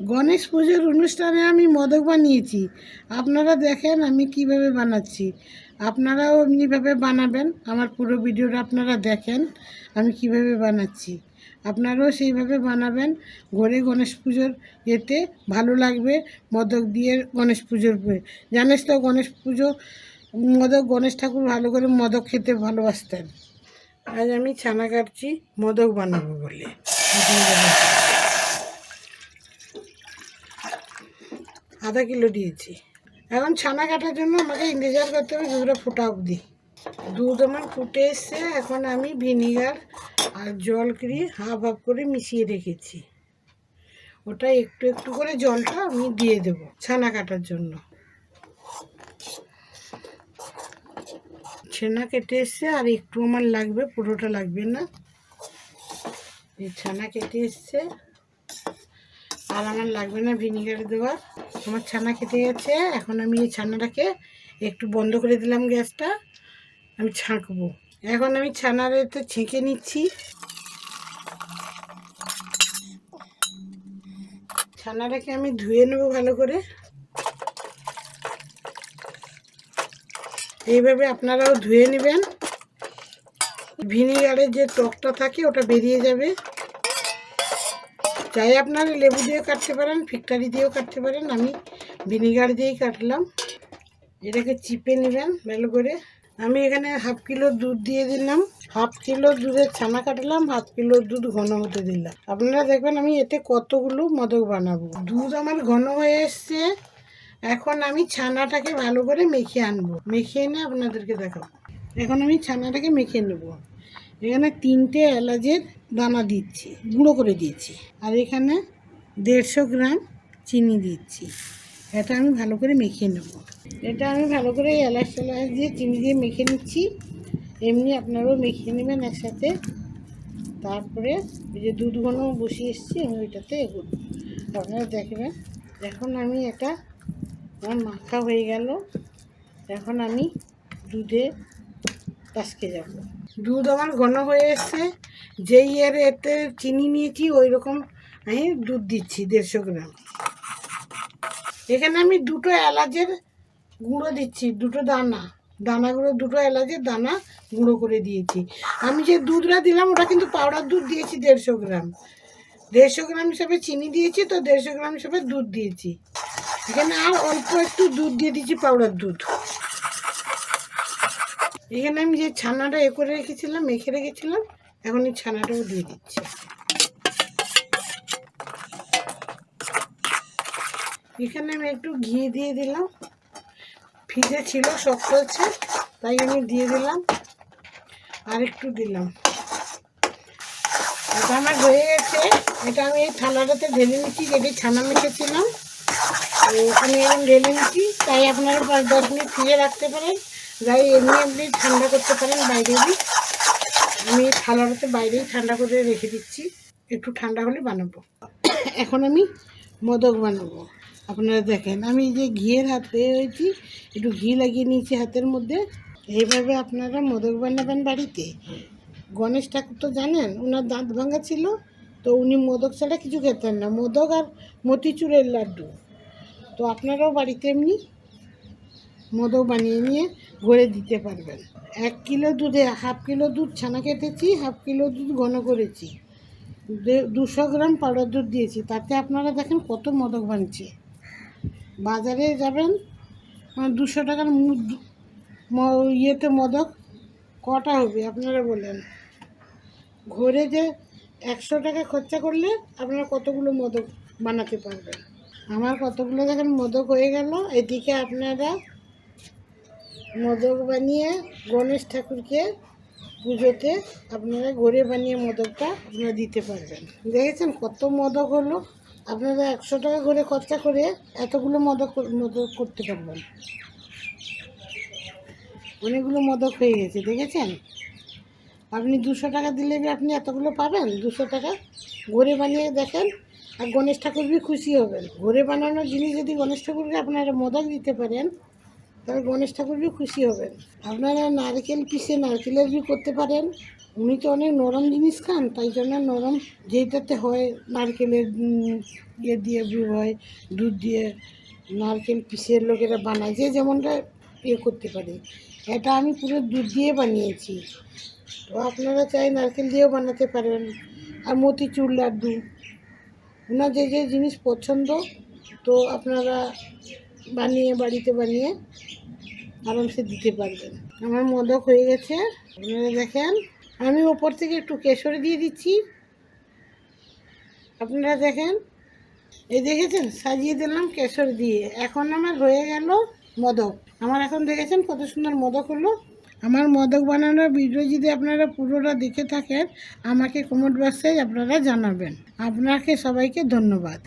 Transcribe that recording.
গণেশ পুজোর অনুষ্ঠানে আমি মোদক বানিয়েছি। আপনারা দেখেন আমি কীভাবে বানাচ্ছি। আপনারাও এমনিভাবে বানাবেন। আমার পুরো ভিডিওটা আপনারা দেখেন আমি কীভাবে বানাচ্ছি। আপনারাও সেইভাবে বানাবেন। ঘরে গণেশ পুজোর এতে ভালো লাগবে মদক দিয়ে গণেশ পুজোর জানিস তো গণেশ পুজো, মদক গণেশ ঠাকুর ভালো করে মদক খেতে ভালোবাসতেন। আজ আমি ছানা কাটছি, মদক বানাবো বলে আপনারা দেখেন। আধা কিলো দিয়েছি। এখন ছানা কাটার জন্য আমাকে ইন্তজার করতে হবে দুধটা ফোটা অবধি। দুধ আমার ফুটে এসছে, এখন আমি ভিনিগার আর জল করে হাফ হাফ করে মিশিয়ে রেখেছি। ওটা একটু একটু করে জলটা আমি দিয়ে দেবো ছানা কাটার জন্য। ছানা কেটে এসছে, আর একটু আমার লাগবে, পুরোটা লাগবে না। এই ছানা কেটে এসছে। আর আমার লাগবে না, ভিনিগার দেওয়া। আমার ছানা কেটে গেছে, এখন আমি এই ছানাটাকে একটু বন্ধ করে দিলাম গ্যাসটা, আমি ছাঁকবো। এখন আমি ছানার এতে ছেঁকে নিচ্ছি। ছানাটাকে আমি ধুয়ে নেব ভালো করে। এইভাবে আপনারাও ধুয়ে নেবেন। ভিনিগারের যে টকটা থাকে, ওটা বেরিয়ে যাবে। চাই আপনারা লেবু দিয়ে কাটতে পারেন ফিক্টারি দিয়েও কাটতে পারেন। আমি ভিনিগার দিয়েই কাটলাম। এটাকে চিপে নেবেন ভালো করে। আমি এখানে হাফ কিলো দুধ দিয়ে দিলাম। হাফ কিলো দুধের ছানা কাটলাম, হাফ কিলো দুধ ঘন হতে দিলাম। আপনারা দেখবেন আমি এতে কতগুলো মদক বানাবো। দুধ আমার ঘন হয়ে এসছে। এখন আমি ছানাটাকে ভালো করে মেখে আনব। মেখে এনে আপনাদেরকে দেখাবো। এখন আমি ছানাটাকে মেখে নেব। এখানে তিনটে এলাচের দানা দিচ্ছি, গুঁড়ো করে দিয়েছি আর এখানে দেড়শো গ্রাম চিনি দিচ্ছি। এটা আমি ভালো করে মেখে নেব। এটা আমি ভালো করে এলাচ টেলাচ দিয়ে চিনি দিয়ে মেখে নিচ্ছি। এমনি আপনারাও মেখে নেবেন একসাথে। তারপরে ওই যে দুধ ঘন বসিয়ে এসেছি, আমি ওইটাতে এগোবো। আপনারা দেখবেন, এখন আমি এটা আমার মাখা হয়ে গেল। এখন আমি দুধে কাসকে যাব। দুধ আমার ঘন হয়ে এসছে। যেই এর এতে চিনি নিয়েছি ওই রকম আমি দুধ দিচ্ছি দেড়শো গ্রাম। এখানে আমি দুটো এলাচের গুঁড়ো দিচ্ছি, দুটো দানা। দানাগুলো দুটো এলাচের দানা গুঁড়ো করে দিয়েছি। আমি যে দুধটা দিলাম, ওটা কিন্তু পাউডার দুধ দিয়েছি দেড়শো গ্রাম। দেড়শো গ্রাম হিসাবে চিনি দিয়েছি, তো দেড়শো গ্রাম হিসাবে দুধ দিয়েছি। এখানে আর অল্প একটু দুধ দিয়ে দিচ্ছি পাউডার দুধ। এখানে আমি যে ছানাটা এ করে রেখেছিলাম, মেখে রেখেছিলাম, এখন এই ছানাটাও দিয়ে দিচ্ছি। এখানে আমি একটু ঘি দিয়ে দিলাম। ফ্রিজে ছিল, শক্ত হচ্ছে তাই আমি দিয়ে দিলাম। আর একটু দিলাম। এটা আমার হয়ে গেছে, এটা আমি এই থালাটাতে ঢেলে নিচ্ছি, যেটি ছানা মেখেছিলাম। ওখানে এরকম ঢেলে নিচ্ছি, তাই আপনারা দশ মিনিট ফ্রিজে রাখতে পারেন। যাই, এমনি এমনি ঠান্ডা করতে পারেন বাইরেরই আমি থালাটাতে বাইরেই ঠান্ডা করে রেখে দিচ্ছি। একটু ঠান্ডা হলে বানাবো। এখন আমি মোদক বানাবো। আপনারা দেখেন, আমি যে ঘিয়ের হাত হয়ে হয়েছি একটু ঘি লাগিয়ে নিয়েছি হাতের মধ্যে। এইভাবে আপনারা মোদক বানাবেন বাড়িতে। গণেশ ঠাকুর তো জানেন, ওনার দাঁত ভাঙা ছিল, তো উনি মোদক ছাড়া কিছু খেতেন না। মোদক আর মতিচুরের লাড্ডু। তো আপনারাও বাড়িতে এমনি মোদক বানিয়ে নিয়ে গড়ে দিতে পারবেন। এক কিলো দুধে হাফ কিলো দুধ ছানা কেটেছি, হাফ কিলো দুধ ঘন করেছি। দুশো গ্রাম পাউডার দুধ দিয়েছি, তাতে আপনারা দেখেন কত মোদক বানছে। বাজারে যাবেন মানে দুশো টাকার ইয়েতে মোদক, কটা হবে আপনারা বলেন। ঘরে যে একশো টাকা খরচা করলে আপনারা কতগুলো মোদক বানাতে পারবেন। আমার কতগুলো দেখেন মোদক হয়ে গেল, এদিকে আপনারা মোদক বানিয়ে গণেশ ঠাকুরকে পুজোতে আপনারা ঘরে বানিয়ে মোদকটা আপনারা দিতে পারবেন। দেখেছেন কত মোদক হলো? আপনারা একশো টাকা করে খরচা করে এতগুলো মোদক মোদক করতে পারবেন। অনেকগুলো মোদক হয়ে গেছে, দেখেছেন? আপনি দুশো টাকা দিলে আপনি এতগুলো পাবেন, দুশো টাকা ঘরে বানিয়ে দেখেন, আর গণেশ ঠাকুর খুশি হবেন। ঘরে বানানোর জিনিস যদি গণেশ ঠাকুরকে আপনারা মোদক দিতে পারেন তাহলে গণেশ ঠাকুর বি খুশি হবেন। আপনারা নারকেল পিষে নারকেলের বি করতে পারেন? উনি তো অনেক নরম জিনিস খান, তাই জন্য নরম যেটাতে হয় নারকেলের ইয়ে দিয়ে ব্রু হয়, দুধ দিয়ে নারকেল পিসের লোকেরা বানায়, যে যেমনটা ইয়ে করতে পারে। এটা আমি পুরো দুধ দিয়ে বানিয়েছি। তো আপনারা চাই নারকেল দিয়েও বানাতে পারেন, আর মতিচুর লাড্ডু। ওনার যে যে জিনিস পছন্দ, তো আপনারা বানিয়ে, বাড়িতে বানিয়ে আরামসে দিতে পারবেন আমার মোদক হয়ে গেছে। আপনারা দেখেন, আমি ওপর থেকে একটু কেশরে দিয়ে দিচ্ছি। আপনারা দেখেন, এই দেখেছেন? সাজিয়ে দিলাম কেশর দিয়ে। এখন আমার হয়ে গেল মোদক। আমার এখন দেখেছেন কত সুন্দর মোদক হলো? আমার মোদক বানানোর ভিডিও যদি আপনারা পুরোটা দেখে থাকেন, আমাকে কমেন্ট বক্সে আপনারা জানাবেন। আপনাকে সবাইকে ধন্যবাদ।